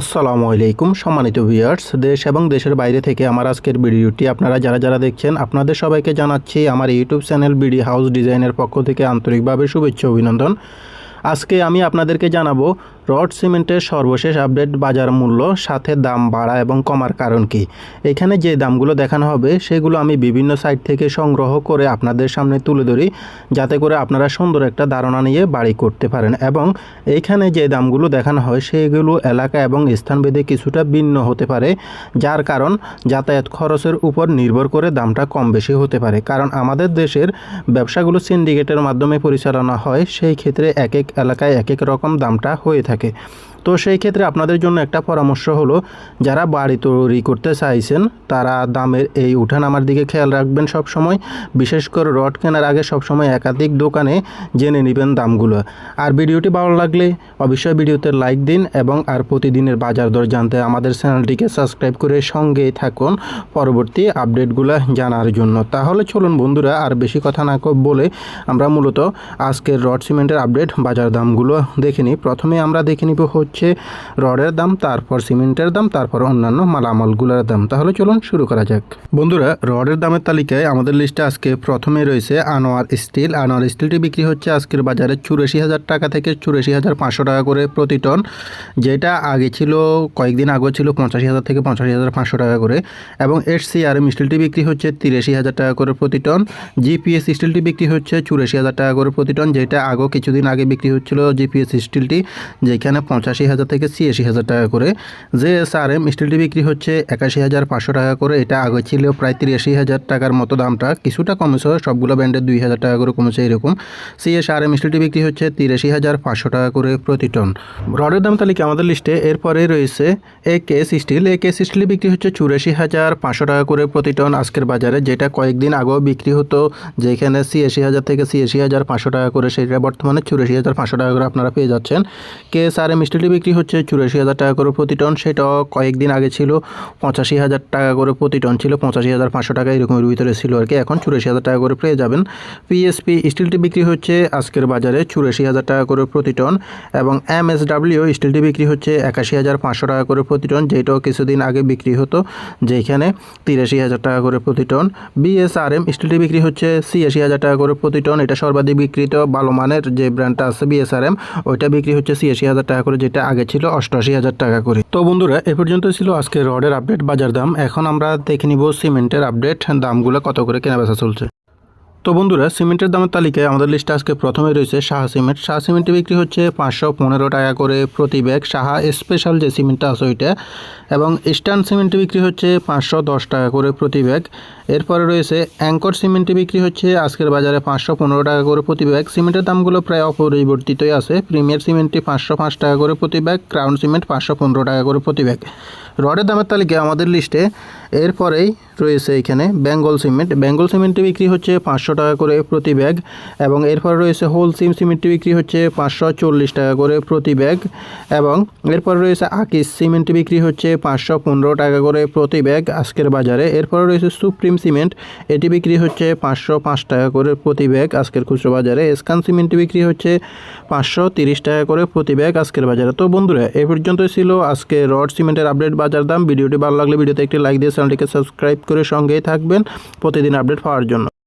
আসসালামু আলাইকুম, সম্মানিত ভিউয়ার্স, দেশ এবং দেশের বাইরে থেকে আমার আজকের ভিডিওটি আপনারা যারা যারা দেখছেন, আপনাদের সবাইকে জানাচ্ছি আমার ইউটিউব চ্যানেল বিডি হাউস ডিজাইনের পক্ষ থেকে আন্তরিকভাবে শুভেচ্ছা অভিনন্দন। আজকে আমি আপনাদেরকে জানাব রড সিমেন্টের সর্বশেষ আপডেট বাজার মূল্য, সাথে দাম বাড়া এবং কমার কারণ কি? এখানে যে দামগুলো দেখানো হবে, সেগুলো আমি বিভিন্ন সাইট থেকে সংগ্রহ করে আপনাদের সামনে তুলে ধরি, যাতে করে আপনারা সুন্দর একটা ধারণা নিয়ে বাড়ি করতে পারেন। এবং এইখানে যে দামগুলো দেখানো হয়, সেগুলো এলাকা এবং স্থানভেদে কিছুটা ভিন্ন হতে পারে, যার কারণ যাতায়াত খরচের উপর নির্ভর করে দামটা কম বেশি হতে পারে। কারণ আমাদের দেশের ব্যবসাগুলো সিন্ডিকেটের মাধ্যমে পরিচালনা হয়, সেই ক্ষেত্রে এক এক এলাকায় এক এক রকম দামটা হয়ে থাকে। তো সেই ক্ষেত্রে আপনাদের জন্য একটা পরামর্শ হলো, যারা বাড়ি তৈরি করতে চাইছেন, তারা দামের এই উঠানামার দিকে খেয়াল রাখবেন সব সময় বিশেষ করে রড কেনার আগে সব সময় একাধিক দোকানে জেনে নেবেন দামগুলো। আর ভিডিওটি ভালো লাগলে অবশ্যই ভিডিওতে লাইক দিন এবং আর প্রতিদিনের বাজার দর জানতে আমাদের চ্যানেলটিকে সাবস্ক্রাইব করে সঙ্গেই থাকুন পরবর্তী আপডেটগুলো জানার জন্য। তাহলে চলুন বন্ধুরা, আর বেশি কথা না বলে আমরা মূলত আজকের রড সিমেন্টের আপডেট বাজার দামগুলো দেখে নিই। প্রথমে আমরা দেখে নিব হচ্ছে রডের দাম, তারপর সিমেন্টের দাম, তারপর অন্যান্য মালামালগুলোর দাম। তাহলে চলুন শুরু করা যাক। বন্ধুরা, রডের দামের তালিকায় আমাদের লিস্টে আজকে প্রথমে রয়েছে আনোয়ার স্টিল। আনোয়ার স্টিলটি বিক্রি হচ্ছে আজকের বাজারে চুরাশি হাজার টাকা থেকে চুরাশি হাজার পাঁচশো টাকা করে প্রতি টন, যেটা আগে ছিল, কয়েকদিন আগে ছিল পঁচাশি হাজার থেকে পঁচাশি হাজার পাঁচশো টাকা করে। এবং এর সিআরএম স্টিলটি বিক্রি হচ্ছে তিরাশি হাজার টাকা করে প্রতি টন, জিপিএস স্টিলটি বিক্রি হচ্ছে চুরাশি হাজার টাকা করে প্রতি টন, যেটা আগেও কিছুদিন আগে বিক্রি হচ্ছিল জিপিএস স্টিলটি যেখানে পঁচাশি হাজার থেকে ছিয়াশি হাজার টাকা করে। যে এসআরএম স্টিলটি বিক্রি হচ্ছে একাশি হাজার পাঁচশো টাকা করে। এটা আগে ছিল প্রায় তিরাশি হাজার টাকার মতো দামটা। কিছুটা কমেছে, সবগুলো ব্র্যান্ডের দুই হাজার টাকা করে কমেছে এরকম। সিএস আর এম স্টিলটি বিক্রি হচ্ছে তিরাশি হাজার পাঁচশো টাকা করে প্রতি টন। রডের দাম তালিকা আমাদের লিস্টে। এরপরে রয়েছে A case steel. A case steel বিক্রি হচ্ছে চুরাশি হাজার পাঁচশো টাকা করে প্রতি টন আজকের বাজারে। যেটা কয়েকদিন আগেও বিক্রি হতো, যেখানে ছিয়াশি হাজার থেকে ছিয়াশি হাজার পাঁচশো টাকা করে। সেটা বর্তমানে চুরাশি হাজার পাঁচশো টাকা করে আপনারা পেয়ে যাচ্ছেন। কেএস আর এম স্টিলটি বিক্রি হচ্ছে চুরাশি হাজার টাকা করে প্রতি টন। সেটা কয়েকদিন আগে ছিল পঁচাশি হাজার টাকা করে প্রতি টন ছিল, পঁচাশি হাজার পাঁচশো টাকা এরকমের ভিতরে ছিল আর কি। এখন চুরাশি হাজার টাকা করে পেয়ে যাবেন। পিএসপি স্টিলটি বিক্রি হচ্ছে আজকের বাজারে চুরাশি হাজার টাকা করে প্রতি টন এবং এম এস ডাব্লিউ স্টিলটি বিক্রি হচ্ছে একাশি হাজার পাঁচশো টাকা করে প্রতি টন, যেটাও কিছুদিন আগে বিক্রি হতো, যেখানে তিরাশি হাজার টাকা করে প্রতি টন। বিএসআরএম স্টিলটি বিক্রি হচ্ছে ছিয়াশি হাজার টাকা করে প্রতি টন, এটা সর্বাধিক বিক্রিত ভালো মানের যে ব্র্যান্ডটা আছে বিএসআরএম, ওইটা বিক্রি হচ্ছে ছিয়াশি হাজার টাকা করে, যেটা আগে ছিল অষ্টআশি হাজার টাকা করে। তো বন্ধুরা, এ পর্যন্ত ছিল আজকে রডের আপডেট বাজার দাম। এখন আমরা দেখে নিব সিমেন্টের আপডেট দামগুলো কত করে কেনা বেচা চলছে। তো বন্ধুরা, সিমেন্টের দামের তালিকায় আমাদের লিস্টে আজকে প্রথমে রয়েছে সাহা সিমেন্ট। সাহা সিমেন্টে বিক্রি হচ্ছে পাঁচশো পনেরো টাকা করে প্রতি ব্যাগ। সাহা স্পেশাল যে সিমেন্টটা আছে ওইটা, এবং ইস্টার্ন সিমেন্টে বিক্রি হচ্ছে পাঁচশো দশ টাকা করে প্রতি ব্যাগ। এরপরে রয়েছে, অ্যাঙ্কর সিমেন্টে বিক্রি হচ্ছে, আজকের বাজারে পাঁচশো পনেরো টাকা করে প্রতি ব্যাগ। সিমেন্টের দামগুলো প্রায় অপরিবর্তিতই আছে। প্রিমিয়ার সিমেন্টটি পাঁচশো পাঁচ টাকা করে প্রতি ব্যাগ, ক্রাউন সিমেন্ট পাঁচশো পনেরো টাকা করে প্রতি ব্যাগ। রডের দামের তালিকা আমাদের লিস্টে এরপরেই রয়েছে এখানে বেঙ্গল সিমেন্ট। বেঙ্গল সিমেন্টে বিক্রি হচ্ছে পাঁচশো টাকা করে প্রতি ব্যাগ এবং এরপরে রয়েছে হোল সিম সিমেন্টে বিক্রি হচ্ছে পাঁচশো চল্লিশ টাকা করে প্রতি ব্যাগ এবং এরপরে রয়েছে আকিস সিমেন্টে বিক্রি হচ্ছে পাঁচশো পনেরো টাকা করে প্রতি ব্যাগ আজকের বাজারে। এরপরে রয়েছে সুপ্রিম সিমেন্ট। এটি বিক্রি হচ্ছে পাঁচশো পাঁচ টাকা করে প্রতি ব্যাগ। আজকের খুচরো বাজারে এসকান সিমেন্ট বিক্রি হচ্ছে পাঁচশো তিরিশ টাকা করে প্রতি ব্যাগ আজকের বাজারে। তো বন্ধুরা, এ পর্যন্ত ছিল আজকে রড সিমেন্টের আপডেট বাজার দাম। ভিডিওটি ভালো লাগলে ভিডিওতে একটি লাইক দিয়ে চ্যানেলটিকে সাবস্ক্রাইব করে সঙ্গেই থাকবেন। প্রতিদিন আপডেট পাওয়ার জন্য।